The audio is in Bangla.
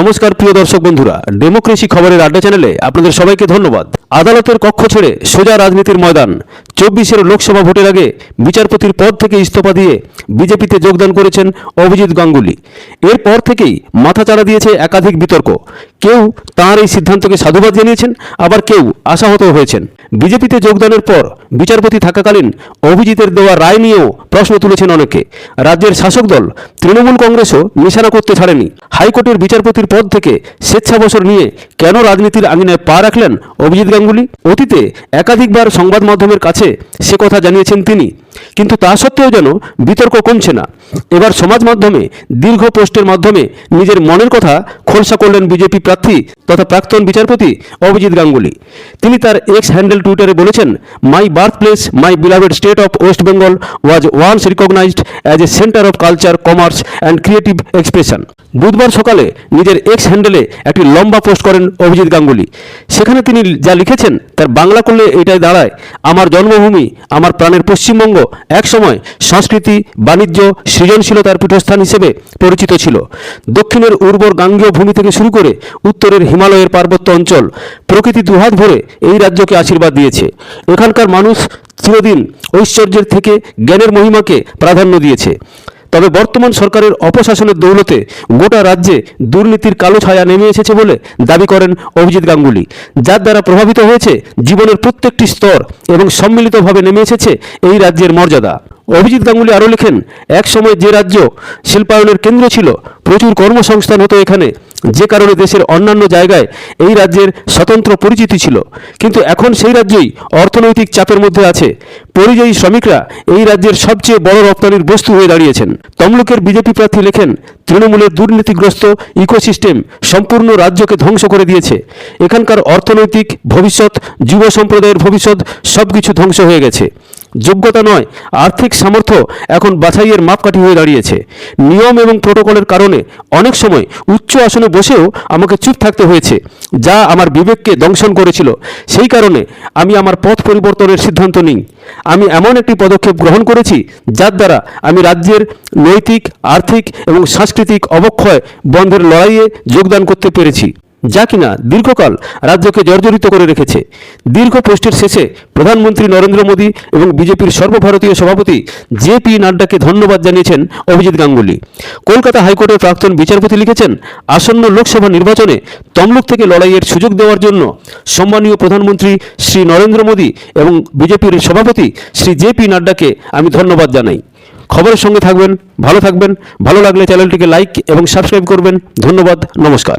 নমস্কার, প্রিয় দর্শক বন্ধুরা। ডেমোক্রেসি খবরের আড্ডা চ্যানেলে আপনাদের সবাইকে ধন্যবাদ। আদালতের কক্ষ ছেড়ে সোজা রাজনীতির ময়দান। চব্বিশের লোকসভা ভোটের আগে বিচারপতির পদ থেকে ইস্তফা দিয়ে বিজেপিতে যোগদান করেছেন অভিজিৎ গাঙ্গুলি। এরপর থেকেই মাথাচাড়া দিয়েছে একাধিক বিতর্ক। কেউ তাঁর এই সিদ্ধান্তকে সাধুবাদ জানিয়েছেন, আবার কেউ আশাহত হয়েছেন। বিজেপিতে যোগদানের পর বিচারপতি থাকাকালীন অভিজিতের দেওয়া রায় নিয়েও প্রশ্ন তুলেছেন অনেকে। রাজ্যের শাসক দল, তৃণমূল কংগ্রেসও নিশানা করতে ছাড়েনি। হাইকোর্টের বিচারপতির পদ থেকে স্বেচ্ছাবসর নিয়ে কেন রাজনীতির আঙিনায় পা রাখলেন অভিজিৎ গাঙ্গুলি? অতীতে একাধিকবার সংবাদ মাধ্যমের কাছে সে কথা জানিয়েছেন তিনি। কিন্তু তা সত্ত্বেও যেন বিতর্ক কমছে না। এবার সমাজ মাধ্যমে, দীর্ঘ পোস্টের মাধ্যমে নিজের মনের কথা খোলসা করলেন বিজেপি প্রার্থী তথা প্রাক্তন বিচারপতি অভিজিৎ গাঙ্গুলি। তিনি তার এক্স হ্যান্ডেল টুইটারে বলেছেন my birth place my beloved state of West Bengal was once recognised as a centre of culture commerce and creative expression বুধবার সকালে নিজের এক্স হ্যান্ডেলে একটি লম্বা পোস্ট করেন অভিজিৎ গাঙ্গুলি। সেখানে তিনি যা লিখেছেন, তার বাংলা করলে এটাই দাঁড়ায়। আমার জন্মভূমি, আমার প্রাণের পশ্চিমবঙ্গ একসময় সংস্কৃতি, বাণিজ্য, সৃজনশীলতার পীঠস্থান হিসেবে পরিচিত ছিল। দক্ষিণের উর্বর গাঙ্গীয় ভূমি থেকে শুরু করে উত্তরের হিমালয়ের পার্বত্য অঞ্চল প্রকৃতি দুহাত ভরে এই রাজ্যকে আশীর্বাদ দিয়েছে। এখানকার মানুষ চিরদিন ঐশ্বর্যের থেকে জ্ঞানের মহিমাকে প্রাধান্য দিয়েছে। তবে বর্তমান সরকারের অপশাসনের দৌলতে গোটা রাজ্যে দুর্নীতির কালো ছায়া নেমে এসেছে বলে দাবি করেন অভিজিৎ গাঙ্গুলি। যার দ্বারা প্রভাবিত হয়েছে জীবনের প্রত্যেকটি স্তর এবং সম্মিলিতভাবে নেমে এসেছে এই রাজ্যের মর্যাদা। অভিজিৎ গাঙ্গুলি আরও লেখেন, এক সময় যে রাজ্য শিল্পায়নের কেন্দ্র ছিল, প্রচুর কর্মসংস্থান হতো এখানে। যে কারণে দেশের অন্যান্য জায়গায় এই রাজ্যের স্বতন্ত্র পরিচিতি ছিল। কিন্তু এখন সেই রাজ্যই অর্থনৈতিক চাপের মধ্যে আছে। পরিযায়ী শ্রমিকরা এই রাজ্যের সবচেয়ে বড় রপ্তানির বস্তু হয়ে দাঁড়িয়েছেন। তমলুকের বিজেপি প্রার্থী লেখেন, তৃণমূলের দুর্নীতিগ্রস্ত ইকোসিস্টেম সম্পূর্ণ রাজ্যকে ধ্বংস করে দিয়েছে। এখানকার অর্থনৈতিক ভবিষ্যৎ, যুব সম্প্রদায়ের ভবিষ্যৎ সব কিছু ধ্বংস হয়ে গেছে। যোগ্যতা নয়, আর্থিক সামর্থ্য এখন বাছাইয়ের মাপকাঠি হয়ে দাঁড়িয়েছে। নিয়ম এবং প্রোটোকলের কারণে অনেক সময় উচ্চ আসনে বসেও আমাকে চুপ থাকতে হয়েছে, যা আমার বিবেককে দংশন করেছিল। সেই কারণে আমি আমার পথ পরিবর্তনের সিদ্ধান্ত নিই। আমি এমন একটি পদক্ষেপ গ্রহণ করেছি, যার দ্বারা আমি রাজ্যের নৈতিক, আর্থিক এবং সাংস্কৃতিক অবক্ষয় বন্ধের লড়াইয়ে যোগদান করতে পেরেছি। যা কিনা দীর্ঘকাল রাজ্যকে জর্জরিত করে রেখেছে। দীর্ঘ পোস্টের শেষে প্রধানমন্ত্রী নরেন্দ্র মোদী এবং বিজেপির সর্বভারতীয় সভাপতি জে পি নাড্ডাকে ধন্যবাদ জানিয়েছেন অভিজিৎ গাঙ্গুলি। কলকাতা হাইকোর্টের প্রাক্তন বিচারপতি লিখেছেন, আসন্ন লোকসভা নির্বাচনে তমলুক থেকে লড়াইয়ের সুযোগ দেওয়ার জন্য সম্মানীয় প্রধানমন্ত্রী শ্রী নরেন্দ্র মোদী এবং বিজেপির সভাপতি শ্রী জে পি নাড্ডাকে আমি ধন্যবাদ জানাই। খবরের সঙ্গে থাকবেন, ভালো থাকবেন, ভালো লাগলে চ্যানেলটিকে লাইক এবং সাবস্ক্রাইব করবেন। ধন্যবাদ, নমস্কার।